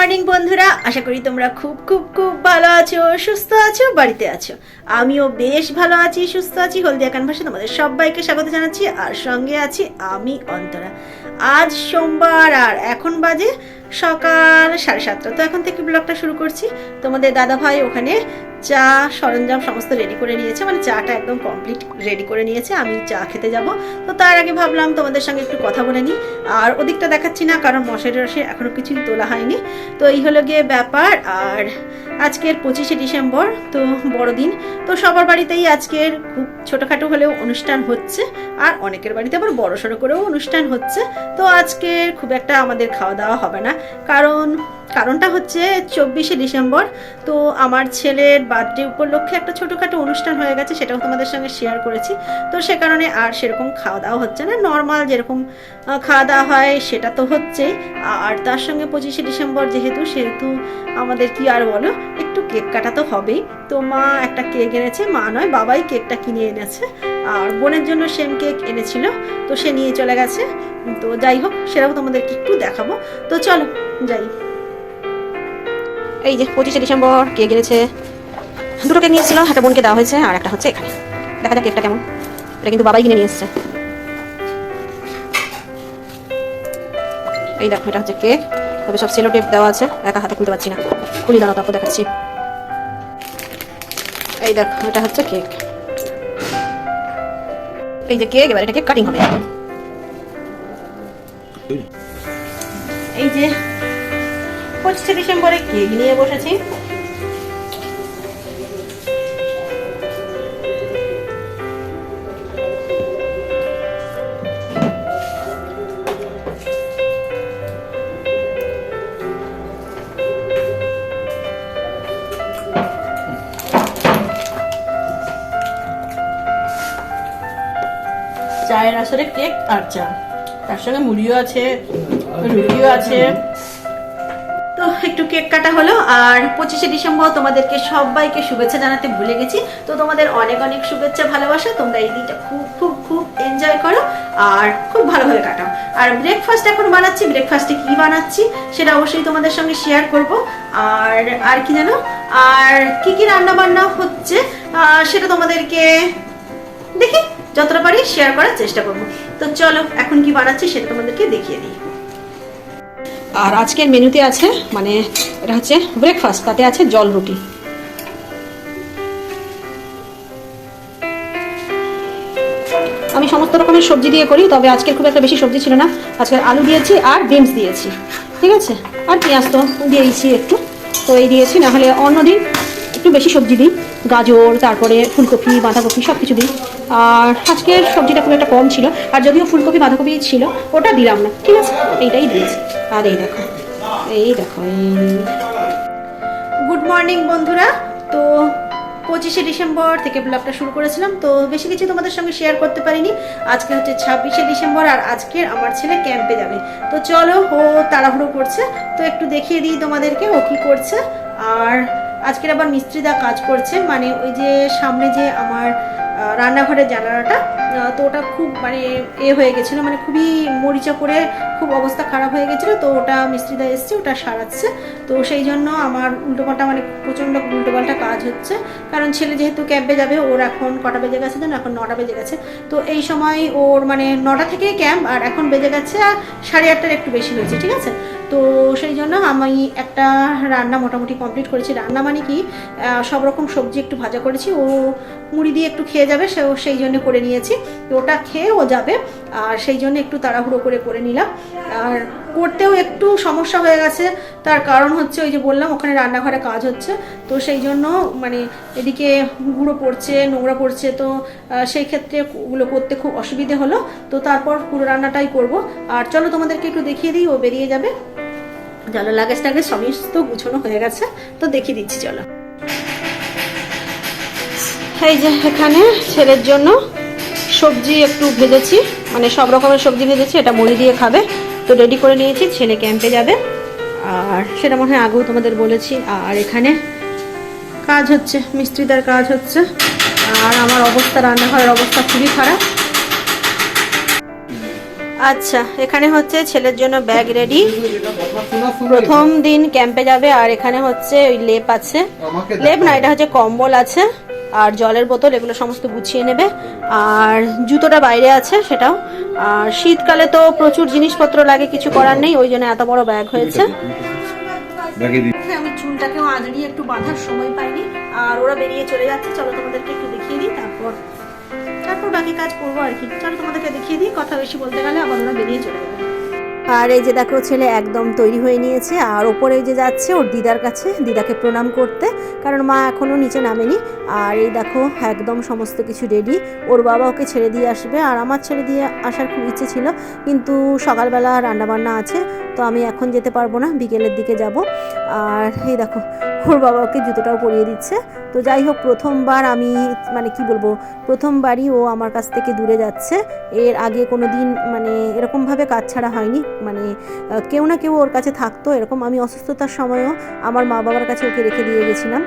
Morning, বন্ধুরা। আশা করি তোমরা খুব খুব খুব ভালো আছো, সুস্থ আছো, বাড়িতে আছো। আমিও বেশ ভালো আছি, সুস্থ আছি। হলদিয়া ভাষা তোমাদের সবাইকে স্বাগত জানাচ্ছি, আর সঙ্গে আছি আমি, অন্তরা। আজ সোমবার, আর এখন বাজে সকাল সাড়ে সাতটা। তো এখন থেকে ব্লগটা শুরু করছি। তোমাদের দাদা ভাই ওখানে চা সরঞ্জাম সমস্ত রেডি করে নিয়েছে। মানে চাটা একদম কমপ্লিট রেডি করে নিয়েছে। আমি চা খেতে যাব। তো তার আগে ভাবলাম তোমাদের সঙ্গে একটু কথা বলে নিই। আর ওদিকটা দেখাচ্ছি না, কারণ মশারি রসে এখনও কিছুই তোলা হয়নি। তো এই হলো গিয়ে ব্যাপার। আর আজকের পঁচিশে ডিসেম্বর, তো বড়দিন। তো সবার বাড়িতেই আজকের খুব ছোটোখাটো হলেও অনুষ্ঠান হচ্ছে। আর অনেকের বাড়িতে আবার বড় সড়ো করেও অনুষ্ঠান হচ্ছে। তো আজকের খুব একটা আমাদের খাওয়া দাওয়া হবে না। কারণ, কারণটা হচ্ছে চব্বিশে ডিসেম্বর, তো আমার ছেলের বার্থডে উপলক্ষে একটা ছোটোখাটো অনুষ্ঠান হয়ে গেছে, সেটাও তোমাদের সঙ্গে শেয়ার করেছি। তো সে কারণে আর সেরকম খাওয়া দাওয়া হচ্ছে না নর্মাল যেরকম খাওয়া দাওয়া হয় সেটা তো হচ্ছেই। আর তার সঙ্গে পঁচিশে ডিসেম্বর যেহেতু, সেহেতু আমাদের কি আর বলো একটু কেক কাটা তো হবেই। তো মা একটা কেক এনেছে, মা নয়, বাবাই কেকটা কিনে এনেছে। আর বোনের জন্য সেম কেক এনেছিল, তো সে নিয়ে চলে গেছে। তো যাই হোক সেটাও তোমাদেরকে একটু দেখাবো। তো চলো, যাই। এই যে পঁচিশে ডিসেম্বর, কেক এনেছে। দুটো কেক নিয়েছিল, একটা বোনকে দেওয়া হয়েছে, আর একটা হচ্ছে এখানে। দেখা যাক কেকটা কেমন। এটা কিন্তু বাবাই কিনে নিয়ে এসছে। এই দেখো, এটা হচ্ছে কেক। তবে সব সেলো টেপ দেওয়া আছে, একা হাতে খুলতে পারছি না। খুলি, দাঁড়াও, তারপর দেখাচ্ছি। এই দেখো, এটা হচ্ছে কেক এই যে কেক এবার এটা কেক কাটিং হবে। এই যে পঁচিশে ডিসেম্বরে কেক নিয়ে বসেছি। চায়ের আসরে কেক আর চা। তার সঙ্গে মুড়িও আছে, রুটিও আছে। তো একটু কেক কাটা হলো, আর পঁচিশে ডিসেম্বর তোমাদেরকে সবাইকে শুভেচ্ছা জানাতে ভুলে গেছি। তো তোমাদের অনেক অনেক শুভেচ্ছা, ভালোবাসা। তোমরা এই দিনটা খুব খুব খুব এনজয় করো, আর খুব ভালোভাবে কাটাও। আর ব্রেকফাস্ট এখন বানাচ্ছি ব্রেকফাস্টে কি বানাচ্ছি সেটা অবশ্যই তোমাদের সঙ্গে শেয়ার করব। আর আর কি জানো? আর কি কি রান্না বান্না হচ্ছে সেটা তোমাদেরকে দেখি। যতটা পারি শেয়ার করার চেষ্টা করব। তো চলো, এখন কি বানাচ্ছি সেটা তোমাদেরকে দেখিয়ে দিই। আর আজকের মেনুতে আছে মানে এটা হচ্ছে ব্রেকফাস্ট তাতে আছে জল রুটি। আমি সমস্ত রকমের সবজি দিয়ে করি, তবে আজকে খুব একটা বেশি সবজি ছিল না। আজকে আলু দিয়েছি আর বিনস দিয়েছি। ঠিক আছে? আর পেঁয়াজ তো দিয়েছি একটু। তো এই দিয়েছি না হলে অন্যদিন একটু বেশি সবজি দিই। গাজর, তারপরে ফুলকপি, বাঁধাকপি সব কিছু দিই। আর আজকের সবজিটা খুব একটা কম ছিল, আর যদিও ফুলকপি, বাঁধাকপি ছিল, ওটা দিলাম না। ঠিক আছে? এইটাই দিয়েছি। আর এই দেখো এই দেখো গুড মর্নিং বন্ধুরা। তো পঁচিশে ডিসেম্বর থেকে ব্লগটা শুরু করেছিলাম, তো বেশি কিছু তোমাদের সঙ্গে শেয়ার করতে পারিনি। আজকে হচ্ছে ছাব্বিশে ডিসেম্বর, আর আজকের আমার ছেলে ক্যাম্পে যাবে। তো চলো, ও তাড়াহুড়ো করছে, তো একটু দেখিয়ে দিই তোমাদেরকে ও কি করছে। আর আজকের আবার মিস্ত্রিদা কাজ করছে মানে ওই যে সামনে যে আমার রান্নাঘরের জানালাটা তো ওটা খুব মানে এ হয়ে গেছিল মানে খুবই মরিচা করে খুব অবস্থা খারাপ হয়ে গেছিল, তো ওটা মিস্ত্রিদা এসছে, ওটা সারাচ্ছে। তো সেই জন্য আমার উল্টোপাল্টা মানে প্রচণ্ড উল্টোপাল্টা কাজ হচ্ছে, কারণ ছেলে যেহেতু ক্যাম্পে যাবে, ওর এখন কটা বেজে গেছে জানো? এখন নটা বেজে গেছে। তো এই সময় ওর মানে নটা থেকেই ক্যাম্প, আর এখন বেজে গেছে আর সাড়ে আটটার একটু বেশি হয়েছে, ঠিক আছে? তো সেই জন্য আমি একটা রান্না মোটামুটি কমপ্লিট করেছি। রান্না মানে কি? সব রকম সবজি একটু ভাজা করেছি, ও মুড়ি দিয়ে একটু খেয়ে যাবে, সেও সেই জন্য করে নিয়েছি। ওটা খেয়ে ও যাবে। আর সেই জন্য একটু তাড়াহুড়ো করে করে নিলাম। আর করতেও একটু সমস্যা হয়ে গেছে। তার কারণ হচ্ছে ওই যে বললাম, ওখানে রান্নাঘরে কাজ হচ্ছে। তো সেই জন্য মানে এদিকে গুঁড়ো পড়ছে, নোংরা পড়ছে। তো সেই ক্ষেত্রে ওগুলো করতে খুব অসুবিধে হলো। তো তারপর পুরো রান্নাটাই করব। আর চলো তোমাদেরকে একটু দেখিয়ে দিই, ও বেরিয়ে যাবে। চলো লাগেজ টাগেজ সমস্ত গুছানো হয়ে গেছে। তো দেখিয়ে দিচ্ছি, চলো। এই যে এখানে ছেলের জন্য সবজি একটু ভেজেছি মানে সব রকমের সবজি ভেজেছি এটা মুড়ি দিয়ে খাবে। তো রেডি করে নিয়েছি ছেলে ক্যাম্পে যাবে। আর সেটা মনে হয় আগেও তোমাদের বলেছি। আর এখানে কাজ হচ্ছে মিস্ত্রিদার কাজ হচ্ছে। আর আমার অবস্থা রান্নাঘরের অবস্থা খুবই খারাপ। আচ্ছা এখানে হচ্ছে ছেলের জন্য ব্যাগ রেডি প্রথম দিন ক্যাম্পে যাবে আর এখানে হচ্ছে ওই লেপ আছে। লেপ না এটা হচ্ছে কম্বল আছে। আর জলের বোতল এগুলো সমস্ত গুছিয়ে নেবে। আর জুতোটা বাইরে আছে সেটাও। আর শীতকালে তো প্রচুর জিনিসপত্র লাগে কিছু করার নেই ওই জন্য এত বড় ব্যাগ হয়েছে। হ্যাঁ, আমি চুলটাকেও আজড়িয়ে একটু বাঁধার সময় পাইনি। আর ওরা বেরিয়ে চলে যাচ্ছে চলো তোমাদেরকে একটু দেখিয়ে দিই তারপর তারপর বাকি কাজ করব আর কি। চলো তোমাদেরকে দেখিয়ে দিই কথা বেশি বলতে গেলে আবার ওরা বেরিয়ে চলে যাবে। আর এই যে দেখো, ছেলে একদম তৈরি হয়ে নিয়েছে, আর ওপরে যে যাচ্ছে, ওর দিদার কাছে, দিদাকে প্রণাম করতে, কারণ মা এখনও নিচে নামেনি। আর এই দেখো, একদম সমস্ত কিছু রেডি ওর বাবা ওকে ছেড়ে দিয়ে আসবে, আর আমার ছেড়ে দিয়ে আসার খুব ইচ্ছে ছিল, কিন্তু সকালবেলা রান্নাবান্না আছে, তো আমি এখন যেতে পারব না, বিকেলের দিকে যাব। আর এই দেখো ওর বাবা ওকে জুতোটাও পরিয়ে দিচ্ছে। তো যাই হোক, প্রথমবার আমি মানে কি বলব, প্রথমবারই ও আমার কাছ থেকে দূরে যাচ্ছে। এর আগে কোনো দিন মানে এরকমভাবে কাজ ছাড়া হয়নি। মানে কেউ না কেউ ওর কাছে থাকতো এরকম। আমি অসুস্থতার সময়ও আমার মা বাবার কাছে ওকে রেখে দিয়ে গেছিলাম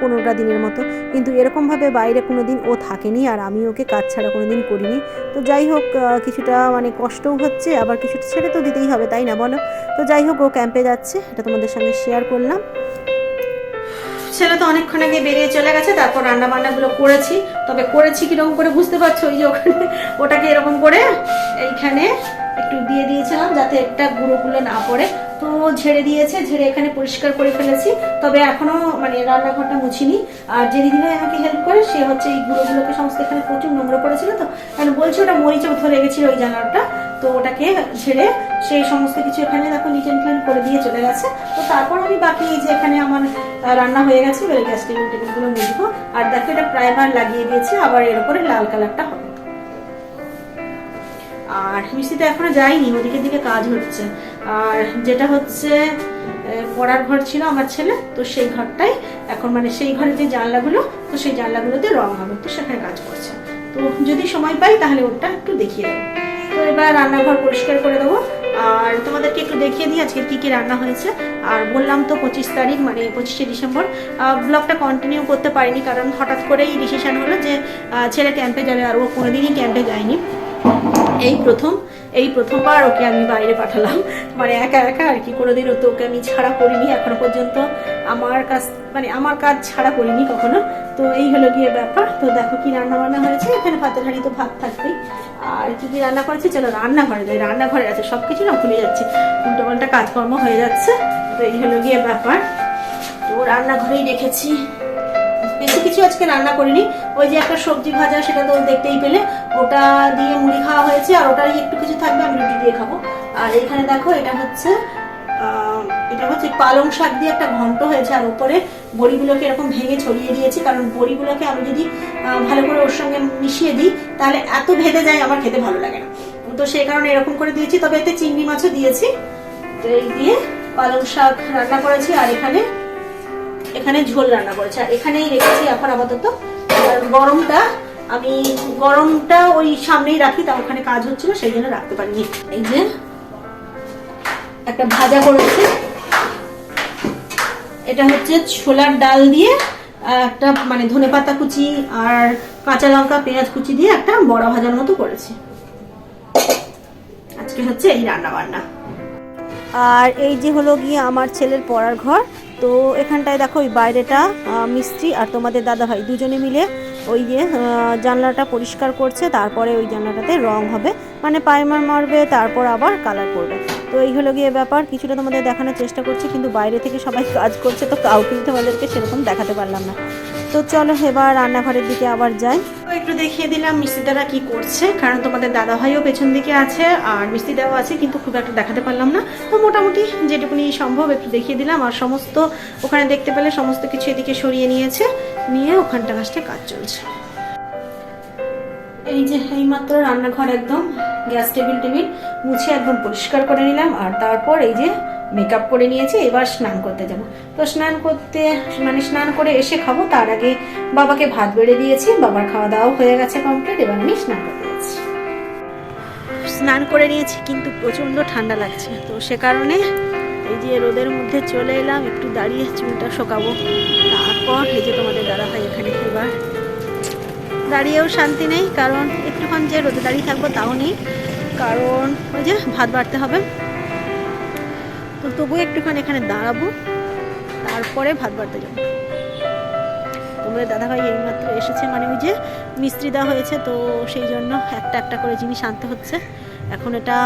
পনেরোটা দিনের মতো। কিন্তু এরকমভাবে বাইরে কোনো দিন ও থাকেনি আর আমি ওকে কাজ ছাড়া কোনো দিন করিনি। তো যাই হোক কিছুটা মানে কষ্টও হচ্ছে, আবার কিছুটা ছেড়ে তো দিতেই হবে, তাই না বলো? তো যাই হোক, ও ক্যাম্পে যাচ্ছে, এটা তোমাদের সঙ্গে শেয়ার করলাম। ছেলে তো অনেকক্ষণ আগে বেরিয়ে চলে গেছে, তারপর রান্না বান্নাগুলো করেছি। তবে করেছি কীরকম করে বুঝতে পারছ? ওই যে ওখানে, ওটাকে এরকম করে এইখানে একটু দিয়ে দিয়েছিলাম যাতে একটা গুঁড়োগুলো না পড়ে। তো ঝেড়ে দিয়েছে, ঝেড়ে এখানে পরিষ্কার করে ফেলেছি। তবে এখনও মানে রান্নাঘরটা মুছিনি। আর যে দিদিভাই আমাকে হেল্প করে, সে হচ্ছে এই গুঁড়োগুলোকে সমস্ত এখানে প্রচুর নোংরা পড়েছিল তো। কারণ বলছে ওটা মরিচও ধরে গেছিল ওই জানালাটা। তো ওটাকে ঝেড়ে সেই সমস্ত কিছু এখানে দেখো নিচেন ক্লিন করে দিয়ে চলে গেছে। তো তারপর আমি বাকি যে এখানে আমার রান্না হয়ে গেছে, এবারে গ্যাস টেবিল টেবিলগুলো মুছবো। আর দেখো এটা প্রাইমার লাগিয়ে দিয়েছে, আবার এর উপরে লাল কালারটা হবে। আর মিষ্টিতে এখনও যায়নি, ওদিকের দিকে কাজ হচ্ছে। আর যেটা হচ্ছে পড়ার ঘর ছিল আমার ছেলে, তো সেই ঘরটাই এখন মানে সেই ঘরের যে জানলাগুলো, তো সেই জানলাগুলোতে রং হবে, তো সেখানে কাজ করছে। তো যদি সময় পাই তাহলে ওটা একটু দেখিয়ে দেবো। এবার রান্নাঘর পরিষ্কার করে দেবো। আর তোমাদেরকে একটু দেখিয়ে দিই আজকে কি কি রান্না হয়েছে। আর বললাম তো পঁচিশ তারিখ মানে পঁচিশে ডিসেম্বর। ব্লগটা কন্টিনিউ করতে পারিনি, কারণ হঠাৎ করেই ডিসিশন হলো যে ছেলে ক্যাম্পে যাবে আর ও কোনোদিনই ক্যাম্পে যায়নি। এই প্রথম, এই প্রথমবার ওকে আমি বাইরে পাঠালাম। মানে একা একা আর কি, কোনোদিনও তো ওকে আমি ছাড়া করিনি এখনও পর্যন্ত। আমার কাজ মানে আমার কাজ ছাড়া করিনি কখনো। তো এই হলো গিয়ে ব্যাপার। তো দেখো কি রান্না বান্না হয়েছে। এখানে ভাতের হাঁড়ি তো ভাত থাকবেই। আর কি কি রান্না করেছি? চলো রান্নাঘরে যাই। রান্নাঘরে আছে সব কিছু না ভুলে যাচ্ছি। উল্টো পাল্টা কাজকর্ম হয়ে যাচ্ছে। তো এই হলো গিয়ে ব্যাপার। তো রান্নাঘরেই রেখেছি। বেশি কিছু আজকে রান্না করিনি। ওই যে একটা সবজি ভাজা, সেটা তো দেখতেই পেলে। ওটা দিয়ে মুড়ি খাওয়া হয়েছে। আর ওটারই একটু কিছু থাকবে, আমি রুটি দিয়ে খাব। আর এখানে দেখো, এটা হচ্ছে এটা হচ্ছে পালং শাক দিয়ে একটা ঘন্ট হয়েছে আর উপরে বড়িগুলোকে এরকম ভেঙে ছড়িয়ে দিয়েছি, কারণ বড়িগুলোকে আমি যদি ভালো করে ওর সঙ্গে মিশিয়ে দিই, তাহলে এত ভেদে যায়, আমার খেতে ভালো লাগে না। তো সেই কারণে এরকম করে দিয়েছি, তবে এতে চিংড়ি মাছও দিয়েছি। তো এই দিয়ে পালং শাক রান্না করেছি, আর এখানে এখানে ঝোল রান্না করেছি। আর এখানেই রেখেছি এখন আপাতত গরমটা, আমি গরমটা ওই সামনেই রাখি তা ওখানে কাজ হচ্ছিল, সেই জন্য রাখতে পারিনি। এই যে, একটা ভাজা করেছি। এটা হচ্ছে ছোলার ডাল দিয়ে একটা মানে ধনে পাতা কুচি আর কাঁচা লঙ্কা, পেঁয়াজ কুচি দিয়ে একটা বড়া ভাজার মতো করেছি। আজকে হচ্ছে এই রান্না বান্না আর এই যে হলো গিয়ে আমার ছেলের পড়ার ঘর, তো এখানটায় দেখো ওই বাইরেটা মিস্ত্রি আর তোমাদের দাদা ভাই দুজনে মিলে ওই যে জানলাটা পরিষ্কার করছে, তারপরে ওই জানলাটাতে রং হবে। মানে পাইমার মারবে, তারপর আবার কালার করবে। তো এই হলো গিয়ে ব্যাপার, কিছুটা তোমাদের দেখানোর চেষ্টা করছি, কিন্তু বাইরে থেকে সবাই কাজ করছে, তো কাউকে তোমাদেরকে সেরকম দেখাতে পারলাম না। তো চলো এবার রান্নাঘরের দিকে আবার যাই। তো একটু দেখিয়ে দিলাম মিস্ত্রিদারা কি করছে, কারণ তোমাদের দাদা ভাইও পেছন দিকে আছে, আর মিস্ত্রিদাও আছে, কিন্তু খুব একটা দেখাতে পারলাম না। তো মোটামুটি যেটুকুনি সম্ভব একটু দেখিয়ে দিলাম, আর সমস্ত ওখানে দেখতে পেলে সমস্ত কিছু এদিকে সরিয়ে নিয়েছে। নিয়ে ওখানটা কাজটা কাজ চলছে। এই যে এইমাত্র রান্নাঘর একদম গ্যাস টেবিল টেবিল মুছে একদম পরিষ্কার করে নিলাম আর তারপর এই যে মেকআপ করে নিয়েছি এবার স্নান করতে যাব। তো স্নান করতে মানে স্নান করে এসে খাব তার আগে বাবাকে ভাত বেড়ে দিয়েছি বাবার খাওয়া দাওয়াও হয়ে গেছে কমপ্লিট এবার আমি স্নান করতে যাচ্ছি। স্নান করে নিয়েছি কিন্তু প্রচণ্ড ঠান্ডা লাগছে তো সে কারণে এই যে রোদের মধ্যে চলে এলাম, একটু দাঁড়িয়ে চুলটা শোকাবো। তারপর এই যে তোমাদের দাদা ভাই এখানে এবার দাঁড়িয়েও শান্তি নেই, কারণ একটুক্ষণ যে রোদে দাঁড়িয়ে থাকব তাও নেই, কারণ ওই যে ভাত বাড়তে হবে। তো তবুও একটুখানি এখানে দাঁড়াবো, তারপরে ভাত বাড়তে যাব। তোমাদের দাদাভাই এইমাত্র এসেছে মানে ওই যে মিস্ত্রি দেওয়া হয়েছে, তো সেই জন্য একটা একটা করে জিনিস আনতে হচ্ছে। এখন এটা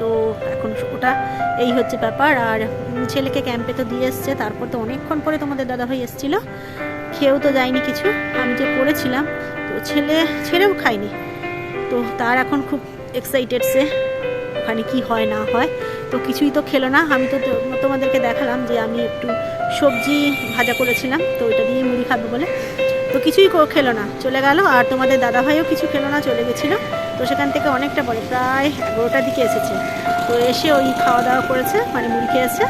তো এখন ওটা এই হচ্ছে ব্যাপার। আর ছেলেকে ক্যাম্পে তো দিয়ে এসছে, তারপর তো অনেকক্ষণ পরে তোমাদের দাদাভাই এসেছিল। খেয়েও তো যায়নি কিছু, আমি যে করেছিলাম, তো ছেলে ছেলেও খায়নি। তো তার এখন খুব এক্সাইটেড সে, ওখানে কি হয় না হয়। তো কিছুই তো খেলো না। আমি তো তোমাদেরকে দেখালাম যে আমি একটু সবজি ভাজা করেছিলাম, তো ওইটা দিয়ে মুড়ি খাবে বলে। তো কিছুই খেলো না, চলে গেল। আর তোমাদের দাদাভাইও কিছু খেলো না, চলে গেছিল। তো সেখান থেকে অনেকটা পরে, প্রায় এগারোটার দিকে এসেছে। তো এসে ওই খাওয়া দাওয়া করেছে মানে মুড়ি খেয়েছে।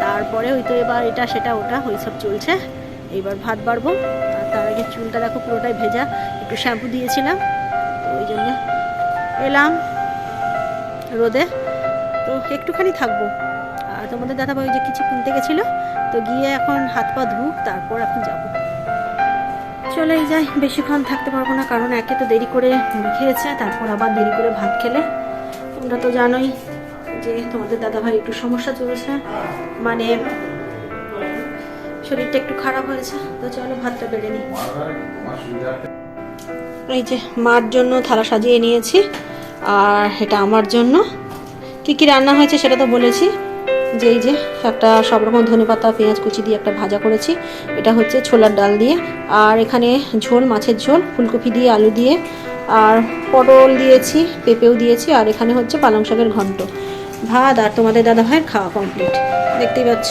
তারপরে ওই তো এবার এটা, সেটা, ওটা, ওই সব চলছে। এইবার ভাত বাড়বো। আর তার আগে চুলটা দেখো পুরোটাই ভেজা, একটু শ্যাম্পু দিয়েছিলাম। তো ওই জন্য এলাম রোদে। তো একটুখানি থাকব। আর তোমাদের দাদাভাই যে কিছু কিনতে গেছিল, তো গিয়ে এখন হাত পা ধুক, তারপর এখন যাব। চলেই যাই বেশিক্ষণ থাকতে পারব না, কারণ একে তো দেরি করে খেয়েছে, তারপর আবার দেরি করে ভাত খেলে। তোমরা তো জানোই যে তোমাদের দাদাভাই একটু সমস্যা চলেছে মানে শরীরটা একটু খারাপ হয়েছে। তো চলো ভাতটা বেড়ে নিই। এই যে মার জন্য থালা সাজিয়ে নিয়েছি, আর এটা আমার জন্য। কি কি রান্না হয়েছে সেটা তো বলেছি। যে যে একটা সব রকম ধনে পাতা, পেঁয়াজ কুচি দিয়ে একটা ভাজা করেছি। এটা হচ্ছে ছোলার ডাল দিয়ে। আর এখানে ঝোল, মাছের ঝোল, ফুলকপি দিয়ে, আলু দিয়ে। আর পটল দিয়েছি, পেঁপেও দিয়েছি, আর এখানে হচ্ছে পালং শাকের ঘন্ট। ভাত আর তোমাদের দাদা ভাইয়ের খাওয়া কমপ্লিট দেখতেই পাচ্ছ?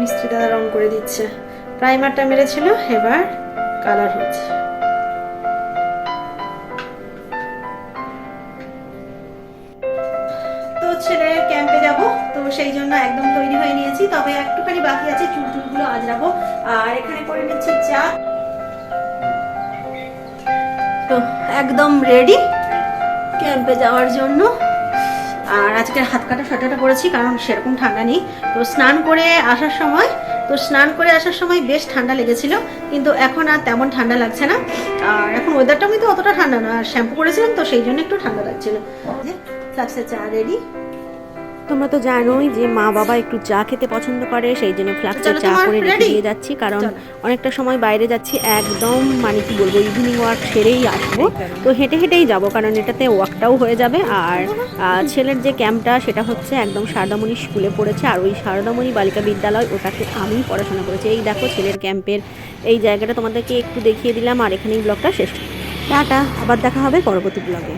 মিস্ত্রি দাদা রং করে দিচ্ছে। প্রাইমারটা মেরেছিল, এবার কালার হচ্ছে। নিয়েছি তবে একটুখানি বাকি আছে, চুল চুলগুলো আজরাবো। আর এখানে করে নিচ্ছি চা। তো, একদম রেডি ক্যাম্পে যাওয়ার জন্য। আর আজকে হাত কাটা সোয়েটারটা পরেছি কারণ সেরকম ঠান্ডা নেই। তো স্নান করে আসার সময়, তো স্নান করে আসার সময় বেশ ঠান্ডা লেগেছিল, কিন্তু এখন আর তেমন ঠান্ডা লাগছে না। আর এখন ওয়েদারটা কিন্তু অতটা ঠান্ডা না আর শ্যাম্পু করেছিলাম, তো সেই জন্য একটু ঠান্ডা লাগছিল। চা রেডি তোমরা তো জানোই যে মা বাবা একটু চা খেতে পছন্দ করে সেই জন্য ফ্লাক্সে চা করে রেখে? দিয়ে যাচ্ছি কারণ অনেকটা সময় বাইরে যাচ্ছি একদম মানে কি বলব ইভিনিং ওয়াক সেরেই আসব। তো হেঁটে হেঁটেই যাব কারণ এটাতে ওয়াকটাও হয়ে যাবে। আর ছেলের যে ক্যাম্পটা সেটা হচ্ছে একদম সারদামণি স্কুলে পড়েছে। আর ওই সারদামণি বালিকা বিদ্যালয় ওটাকে আমি পড়াশোনা করেছি। এই দেখো ছেলের ক্যাম্পের এই জায়গাটা তোমাদেরকে একটু দেখিয়ে দিলাম আর এখানেই ব্লগটা শেষ। টাটা আবার দেখা হবে পরবর্তী ব্লগে